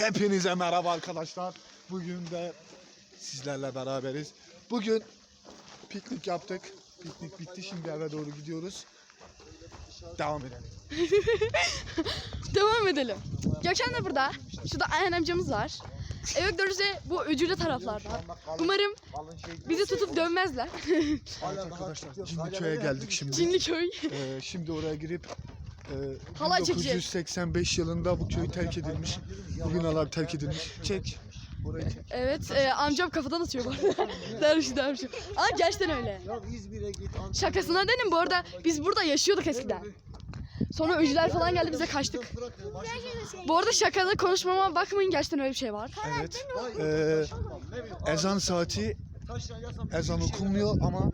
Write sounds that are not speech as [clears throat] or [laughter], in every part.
Hepinize merhaba arkadaşlar. Bugün de sizlerle beraberiz. Bugün piknik yaptık. Piknik bitti. Şimdi eve doğru gidiyoruz. Devam edelim. [laughs] Devam edelim. Gökhan da burada. Şurada Ayhan amcamız var. Eve gidiyoruz ve bu öcülü taraflarda. Umarım bizi tutup dönmezler. Evet arkadaşlar Cinliköy'e geldik şimdi. Cinliköy. Ee, şimdi oraya girip e, Halay çekeceğiz. 1985 yılında bu köy terk edilmiş. Bugün hala terk edilmiş. Çek. Evet e, amcam kafadan atıyor bu arada. [laughs] dermiş dermiş. Aa gerçekten öyle. Şakasına dedim bu arada biz burada yaşıyorduk eskiden. Sonra öcüler falan geldi bize kaçtık. Bu arada şakalı konuşmama bakmayın gerçekten öyle bir şey var. Evet. Ee, ezan saati ezan okunmuyor ama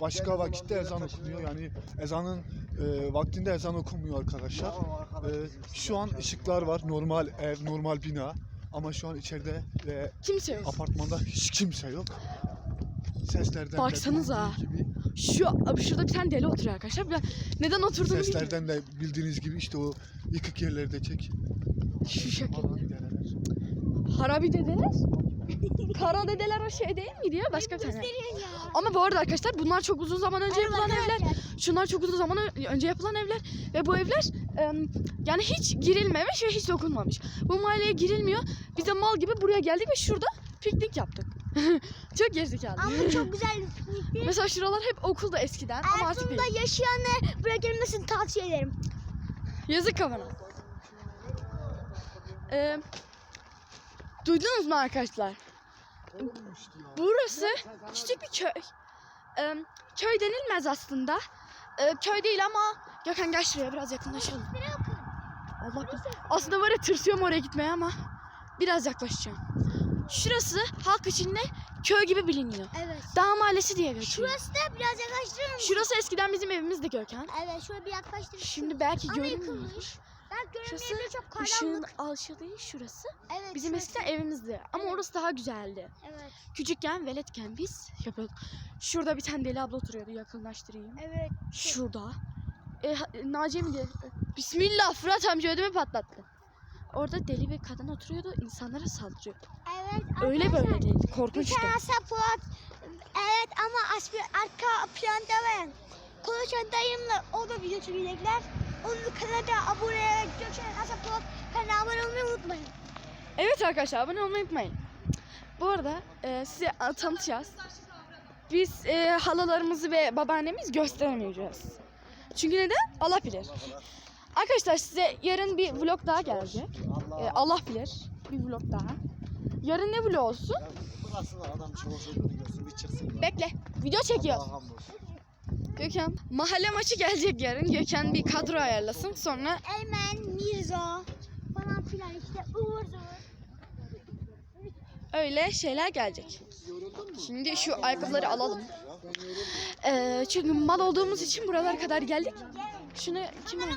başka vakitte ezan okunuyor. Yani ezanın e, vaktinde ezan okunmuyor arkadaşlar. E, şu an ışıklar var. Normal ev, normal bina. Ama şu an içeride ve Kimse yok. apartmanda hiç kimse yok. Seslerden de Baksanıza. bildiğiniz gibi, Şu abi şurada bir tane deli oturuyor arkadaşlar. Ben neden oturduğunu bilmiyorum. seslerden de bildiğiniz gibi işte o yıkık yerlerde çek. Şu şekilde. Harabi dedeler. Kara dedeler o şey değil miydi ya? Başka bir tane. Ama bu arada arkadaşlar bunlar çok uzun zaman önce yapılan evler. Şunlar çok uzun zaman önce yapılan evler. Ve bu evler yani hiç girilmemiş ve hiç dokunmamış. Bu mahalleye girilmiyor. Biz de mal gibi buraya geldik ve şurada piknik yaptık. [laughs] çok gerizekalı. Ama çok güzel bir piknikti. Mesela şuralar hep okulda eskiden ama artık Erzurum'da değil. yaşayanlar buraya gelmesini tavsiye ederim. Yazık kafana. Ee, duydunuz mu arkadaşlar? Burası küçük bir köy. Ee, köy denilmez aslında. Ee, köy değil ama Gökhan gel şuraya biraz yakınlaşalım. Allah bilir. Aslında var ya tırsıyorum oraya gitmeye ama biraz yaklaşacağım. Şurası halk içinde köy gibi biliniyor. Evet. Dağ mahallesi diye geçiyor. Şurası da biraz yaklaştırır mısın? Şurası eskiden bizim evimizdi Gökhan. Evet şöyle bir yaklaştırır. Şimdi belki görünmüyor. Ben Şurası çok ışığın karanlık. alçı değil şurası. Evet. Bizim şurası. eskiden evimizdi ama Evet. orası daha güzeldi. Evet. Küçükken veletken biz yapıyorduk. Şurada bir tane deli abla oturuyordu yakınlaştırayım. Evet. Şurada. E, Naciye mi diye? Bismillah Fırat amca ödümü patlattı. Orada deli bir kadın oturuyordu insanlara saldırıyordu. Evet. Öyle böyle değil Bir korkunçtu. tane sapot. Evet ama arka planda ben. Konuşan dayımla o da video çekecekler. Onun kanalına abone olarak Gökçen Asapot kanalına abone olmayı unutmayın. Evet arkadaşlar abone olmayı unutmayın. Bu arada e, size tanıtacağız. Biz e, halalarımızı ve babaannemiz gösteremeyeceğiz. Çünkü neden? Allah bilir. Arkadaşlar size yarın bir vlog daha gelecek. E, Allah bilir. Bir vlog daha. Yarın ne vlog olsun? Bıraksınlar adam olsun görsün bir çıksın. Bekle. Video çekiyor. Allah'a hamdolsun. Gökhan. Mahalle maçı gelecek yarın. Gökhan bir kadro ayarlasın. Sonra Eymen, Mirza falan filan işte zıvır. öyle şeyler gelecek. Şimdi şu ayakkabıları alalım. Ee, çünkü mal olduğumuz için buralara kadar geldik. Şunu kim on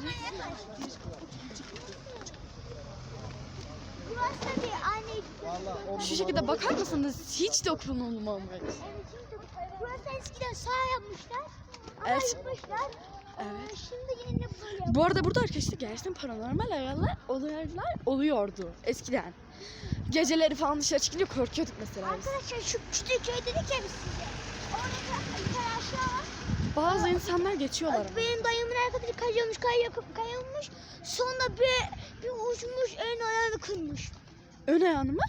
Şu şekilde bakar mısınız? Hiç dokunulmamış. Burası eskiden sağ yapmışlar. Evet. Evet. Şimdi yine böyle. Bu arada burada arkadaşlar gerçekten paranormal olaylar, olaylar oluyordu eskiden. Geceleri falan dışarı çıkınca korkuyorduk mesela biz. Arkadaşlar şu küçük köy dedik ya biz size. Orada bir tane aşağı var. Bazı insanlar geçiyorlar ama. Benim dayımın arkadaşı kayıyormuş, kayıyor, kayıyormuş. Sonra bir, bir uçmuş, elini ayağını kırmış. Ön ayağını mı?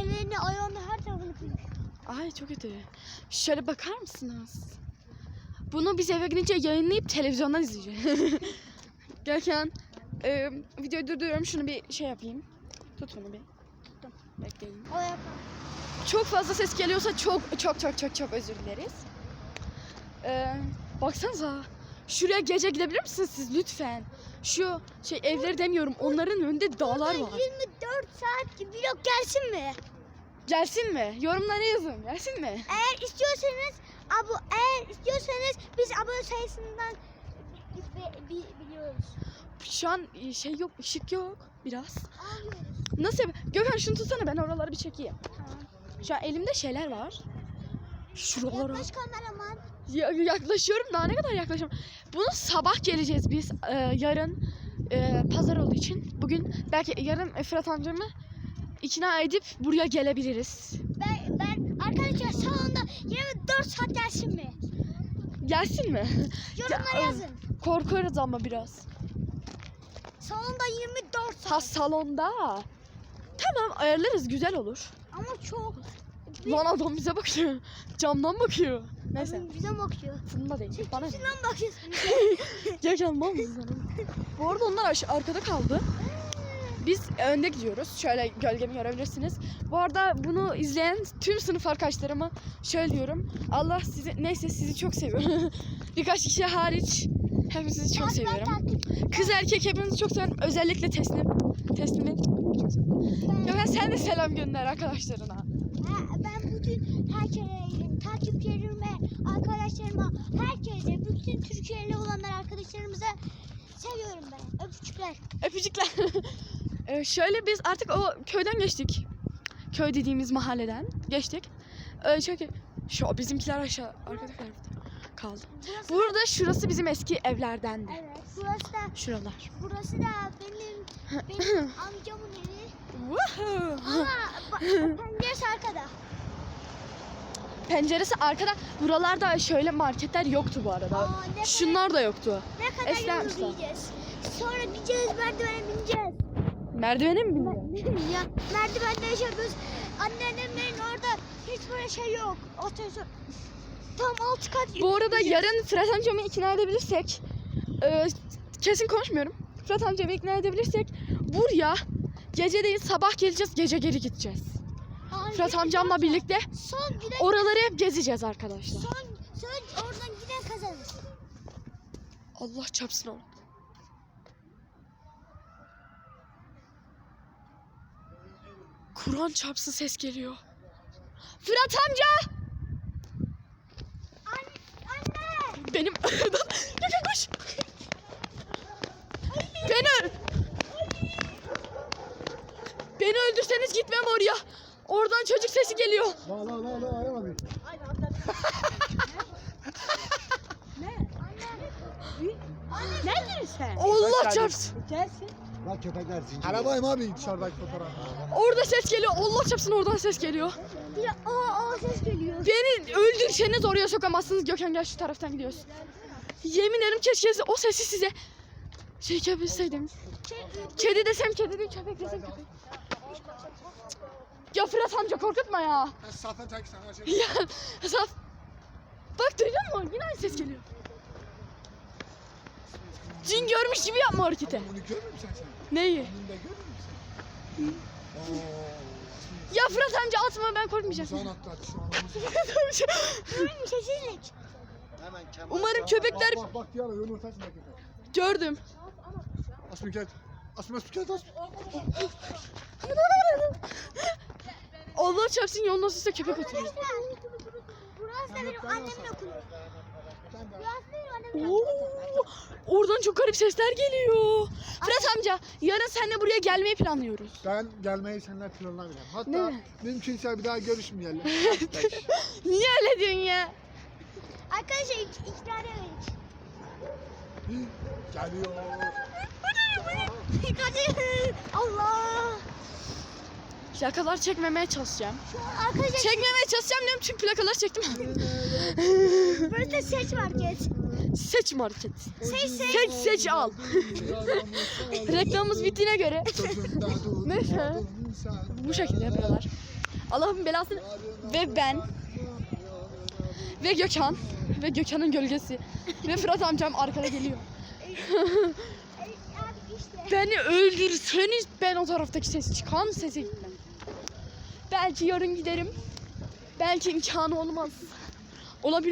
Ellerini, ayağını her tarafını kırmış. Ay çok kötü. Şöyle bakar mısınız? Bunu biz eve gidince yayınlayıp televizyondan izleyeceğiz. [laughs] Gökhan, e, videoyu durduruyorum. Şunu bir şey yapayım. Tut bunu bir. Tuttum. Bekleyin. Çok fazla ses geliyorsa çok çok çok çok çok özür dileriz. Ee, baksanıza. Şuraya gece gidebilir misiniz siz lütfen? Şu şey evleri demiyorum. Onların önünde dağlar var. 24 saat vlog gelsin mi? Gelsin mi? Yorumlara yazın. Gelsin mi? Eğer istiyorsanız, abo, eğer istiyorsanız biz abone sayısından bi- bi- biliyoruz. Şu an e, şey yok, ışık yok biraz. Alıyoruz. Nasıl? Gökhan şunu tutsana ben oraları bir çekeyim. Tamam. Şu an elimde şeyler var. Şuralara. Yaklaş kameraman. Ya- yaklaşıyorum daha ne kadar yaklaşıyorum. Bunu sabah geleceğiz biz. Ee, yarın e, pazar olduğu için. Bugün belki yarın Fırat amcamı ikna edip buraya gelebiliriz. Ben arkadaşlar salonda 24 saat gelsin mi? Gelsin mi? Yorumlara Ya, yazın. Korkarız ama biraz. Salonda 24 saat. Ha salonda. Tamam ayarlarız güzel olur. Ama çok. Lan adam bize bakıyor. Camdan bakıyor. Neyse. Abi Bize bakıyor. Fırında değil. Bana ne? Kimden [laughs] bakıyorsun? Gel mısın? Bu arada onlar arkada kaldı. Biz önde gidiyoruz. Şöyle gölgemi görebilirsiniz. Bu arada bunu izleyen tüm sınıf arkadaşlarıma şöyle diyorum. Allah sizi neyse sizi çok seviyorum. [laughs] Birkaç kişi hariç hepinizi çok seviyorum. Kız erkek hepinizi çok seviyorum. Özellikle teslim. Teslimin çok seviyorum. Gökhan sen de selam gönder arkadaşlarına. Ben bütün herkese, takipçilerime, arkadaşlarıma, herkese, bütün Türkiye'li olanlar arkadaşlarımıza seviyorum ben. Öpücükler. Öpücükler. [laughs] Ee, şöyle biz artık o köyden geçtik. Köy dediğimiz mahalleden geçtik. Ee, şöyle şu bizimkiler aşağı tarafta kaldı. Burası, Burada şurası bizim eski evlerdendi. evet, burası da, Şuralar. burası da benim, [clears throat] benim amcamın evi. Ama ba- penceresi arkada. Penceresi arkada. Buralarda şöyle marketler yoktu bu arada. Aa, ne kadar, Şunlar da yoktu. ne kadar Esra mısın? yürüyeceğiz. Sonra bineceğiz, merdivene bineceğiz. Merdivene mi bindin? ya merdivende yaşıyoruz. Anneannemlerin orada hiç böyle şey yok. Otursun. Tam alt kat. Bu arada yarın Fırat amcamı ikna edebilirsek e, kesin konuşmuyorum. Fırat amcamı ikna edebilirsek buraya gece değil sabah geleceğiz gece geri gideceğiz. Aa, Fırat amcamla birlikte Son giden, oraları hep gezeceğiz arkadaşlar. son, son oradan giden kazanır. Allah çarpsın onu. Kur'an çarpsın ses geliyor. Fırat amca! Anne, anne. Benim... [laughs] Koş! Beni... Beni öldürseniz gitmem oraya. Oradan çocuk sesi geliyor. La la la la ayağım abi. Ne diyorsun sen? Allah çarpsın. La köpekler zincir. Arabayım abi dışarıdaki fotoğraf. Orada ses geliyor. Allah çarpsın oradan ses geliyor. Ya aa, aa ses geliyor. Beni öldürseniz oraya sokamazsınız. Gökhan gel şu taraftan gidiyoruz. Yemin ederim keşke o sesi size şey yapabilseydim. Kedi desem kedi değil köpek desem köpek. Ya Fırat amca korkutma ya. Safa tek sana şey. Ya Saf. Bak duydun mu? Yine aynı ses geliyor. Cin görmüş gibi yapma hareketi. Bunu görmüyor musun sen? Neyi? Bunu da görmüyor musun? Oo. Ya Fırat amca atma ben korkmayacağım. Omuzdan atladı şu an. [laughs] Sessizlik. Hemen kemer. Umarım köpekler Bak bak bak diyor yumurtasını köpek. gördüm. Asmi gel. Asmi Asmi gel Asmi. Allah çarpsın yolun nasılsa köpek oturuyor. Burası da benim annemin okulu. Oo, oradan çok garip sesler geliyor. Fırat amca yarın seninle buraya gelmeyi planlıyoruz. Ben gelmeyi seninle planlamıyorum. Hatta Ne? mümkünse bir daha görüşmeyelim. [laughs] Niye öyle diyorsun ya? Arkadaşlar iki, iki tane verdik. Geliyor. [laughs] Allah. Plakalar çekmemeye çalışacağım. Arkadaşlar Çekmemeye çalışacağım diyorum çünkü plakaları çektim. [laughs] burası seç market. seç market. Seç seç. Seç seç al. [laughs] Reklamımız bittiğine göre [laughs] Neyse. bu şekilde yapıyorlar. Allah'ın belasını ve ben ve Gökhan ve Gökhan'ın gölgesi ve Fırat amcam arkada geliyor. Abi işte. Beni öldürseniz ben o taraftaki ses çıkan gitmem. Belki yarın giderim. Belki imkanı olmaz. Olabilir.